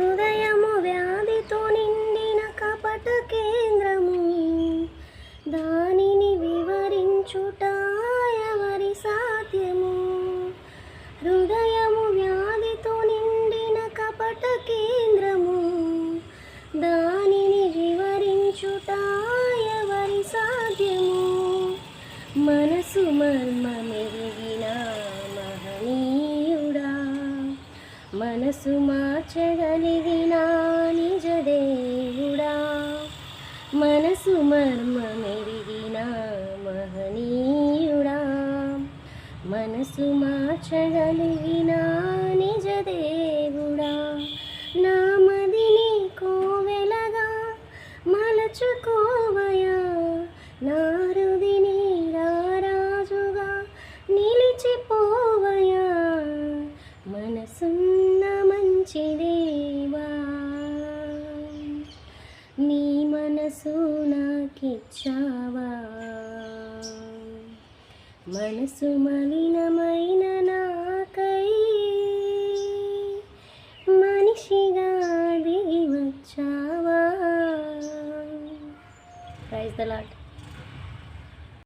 హృదయము వ్యాధితో నిండిన కపట కేంద్రము. దానిని వివరించుట ఎవరి సాధ్యము? హృదయ మనసు మార్చగలిగిన నిజ దేవుడా. మనసు మర్మ మెరిగిన మహనీయుడా. మనసు మార్చగలిగిన నిజ దేవా నీ మనసు నాకిచ్చావా? మనసు మలినమైన నాకై మనిషిగా దిగి వచ్చావా ప్రైజ్ ద లాట్